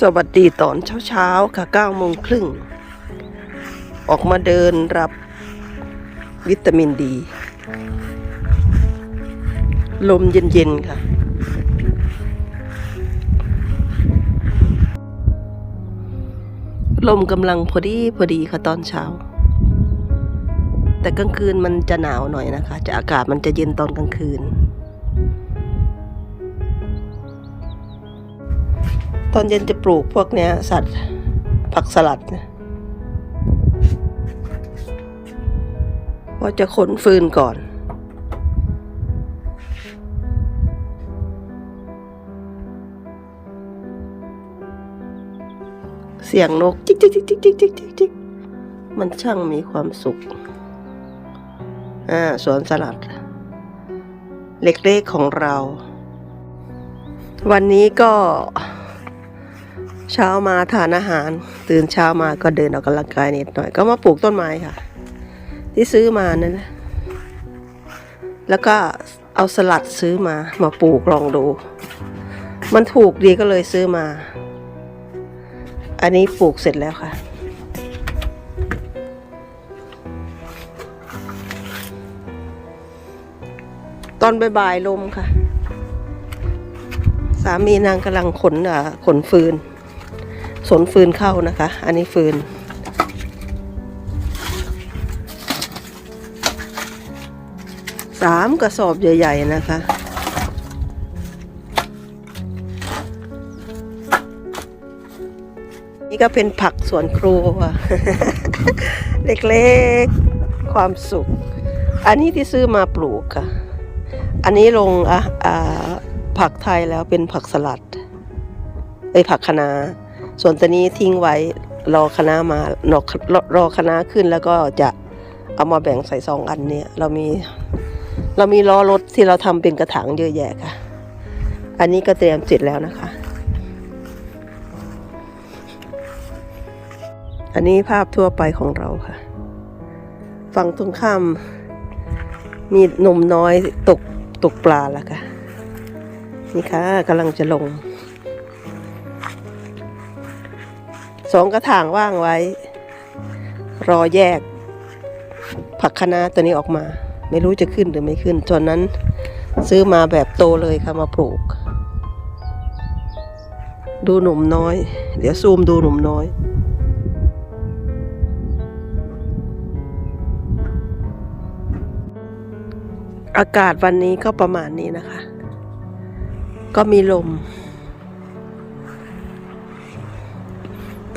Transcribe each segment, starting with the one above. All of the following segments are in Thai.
สวัสดีตอนเช้าๆค่ะ9โมงครึ่ง ออกมาเดินรับวิตามินดี ลมเย็น ๆ ค่ะ ลมกำลังพอดี พอดีค่ะตอนเช้า แต่กลางคืนมันจะหนาวหน่อยนะคะ จะอากาศมันจะเย็นตอนกลางคืน ตอนเย็นจะปลูกพวกเนี้ย สัตว์ผักสลัดว่าจะขนฟืนก่อน เสียงนก จิกจิกจิกจิกจิกจิกจิกจิกมันช่างมีความสุข อ่าสวนสลัด เล็กๆของเรา วันนี้ก็ เช้ามาทานอาหาร ตื่นเช้ามาก็เดินออกกำลังกายนิดหน่อย ก็มาปลูกต้นไม้ค่ะ ที่ซื้อมานั่นนะแล้วก็เอาสลัดซื้อมามาปลูกลองดู มันถูกดีก็เลยซื้อมา อันนี้ปลูกเสร็จแล้วค่ะ ตอนบ่ายๆลมค่ะ สามีนางกำลังขนอ่าขนฟืน สนฟืนเข้านะคะ อันนี้ฟืน สามกระสอบใหญ่ ๆ นะคะนี่ก็เป็นผักสวนครัว เล็กๆความสุข อันนี้ที่ซื้อมาปลูกค่ะ อันนี้ลงอะอ่าผักไทยแล้วเป็นผักสลัดไอผักคะน้า ส่วนตัวนี้ทิ้งไว้รอคณะมารอรอรอคะขึ้นแล้วก็จะเอามาแบ่งใส่ซองอันเนี่ยเรามีเรามีล้อรถที่เราทำเป็นกระถางเยอะแยะค่ะ อันนี้ก็เตรียมเสร็จแล้วนะคะ อันนี้ภาพทั่วไปของเราค่ะ ฝั่งตรงข้ามมีหนุ่มน้อยตกตกปลาแล้วค่ะ นี่ค่ะกำลังจะลง สองกระถางว่างไว้ รอแยก ผักคะน้าตัวนี้ออกมา ไม่รู้จะขึ้นหรือไม่ขึ้นตอนนั้นซื้อมาแบบโตเลยค่ะมาปลูก ดูหนุ่มน้อย เดี๋ยวซูมดูหนุ่มน้อยอากาศวันนี้ก็ประมาณนี้นะคะ ก็มีลม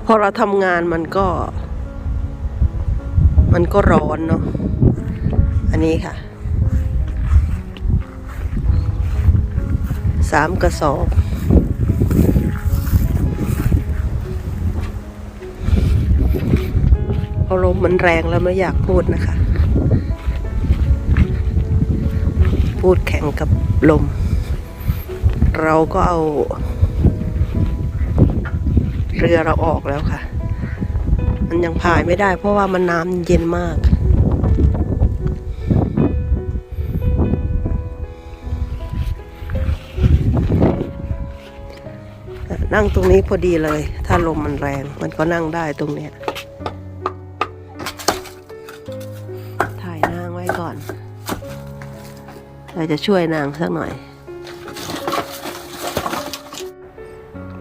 พอเราทำงานมันก็ มันก็ร้อนเนาะอันนี้ค่ะสามกระสอบพอลมมันแรงแล้วไม่อยากพูดนะคะ พูดแข่งกับลม เราก็เอา เรือเราออกแล้วค่ะ มันยังพายไม่ได้ เพราะว่ามันน้ำเย็นมากนั่งตรงนี้พอดีเลย ถ้าลมมันแรง มันก็นั่งได้ตรงเนี้ย ถ่ายนางไว้ก่อน เราจะช่วยนางสักหน่อย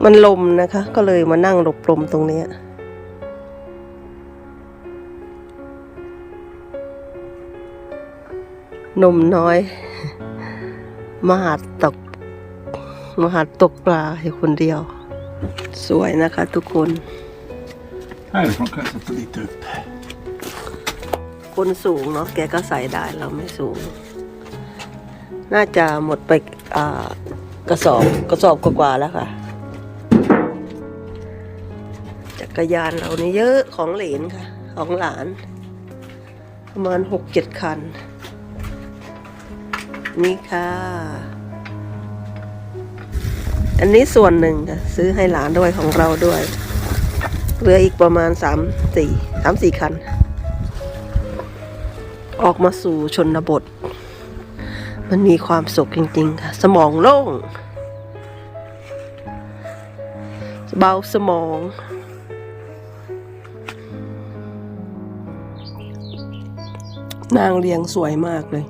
มันลมนะคะ ก็เลยมานั่งหลบลมตรงนี้นมน้อย มหาตก มหาตกปลาอยู่คนเดียว สวยนะคะทุกคน Härifrån kan jag sätta lite upp. คนสูงเนาะแกก็ใส่ได้เราไม่สูง น่าจะหมดไปอ่ากระสอบกระสอบกว่าๆแล้วค่ะ กรยานเรานี่เยอะของเหลนค่ะ ของหลาน ประมาณหกเจ็ดคัน นี่ค่ะ อันนี้ส่วนหนึ่งค่ะ ซื้อให้หลานด้วยของเราด้วยเหลืออีกประมาณสามสี่สามสี่คัน ออกมาสู่ชนบท มันมีความสุขจริงๆค่ะ สมองโล่งเบาสมอง นางเรียงสวยมากเลย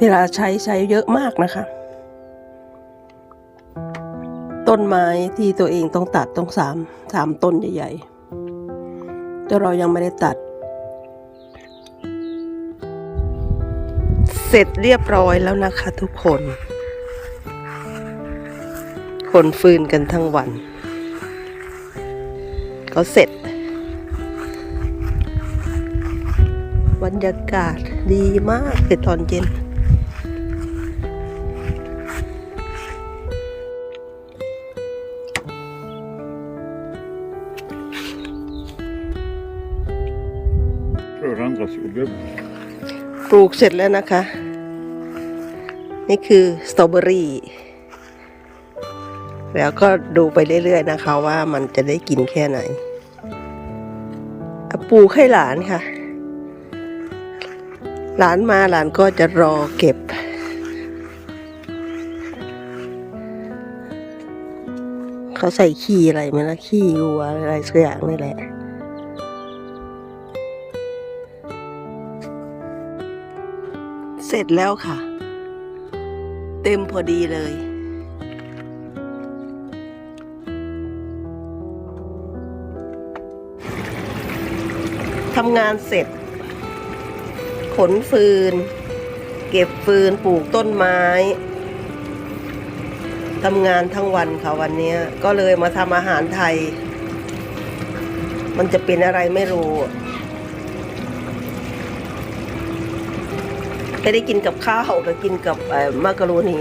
เวลาใช้ใช้เยอะมากนะคะ ต้นไม้ที่ตัวเองต้องตัดต้องสามสามต้นใหญ่ๆแต่เรายังไม่ได้ตัด เสร็จเรียบร้อยแล้วนะคะทุกคน คนฟืนกันทั้งวัน ก็เสร็จบรรยากาศดีมากเลยตอนเย็น För andra solgubben. ปลูกเสร็จแล้วนะคะ นี่คือสตรอเบอรี่ แล้วก็ดูไปเรื่อยๆนะคะว่ามันจะได้กินแค่ไหนปลูกให้หลานค่ะ หลานมาหลานก็จะรอเก็บ เขาใส่ขี้อะไรไหมล่ะขี้วัวอะไรสักอย่างนี่แหละเสร็จแล้วค่ะ เต็มพอดีเลย ทำงานเสร็จ ขนฟืน เก็บฟืนปลูกต้นไม้ทำงานทั้งวันค่ะวันนี้ก็เลยมาทำอาหารไทย มันจะเป็นอะไรไม่รู้ไม่ได้กินกับข้าวแต่กินกับมักกะโรนี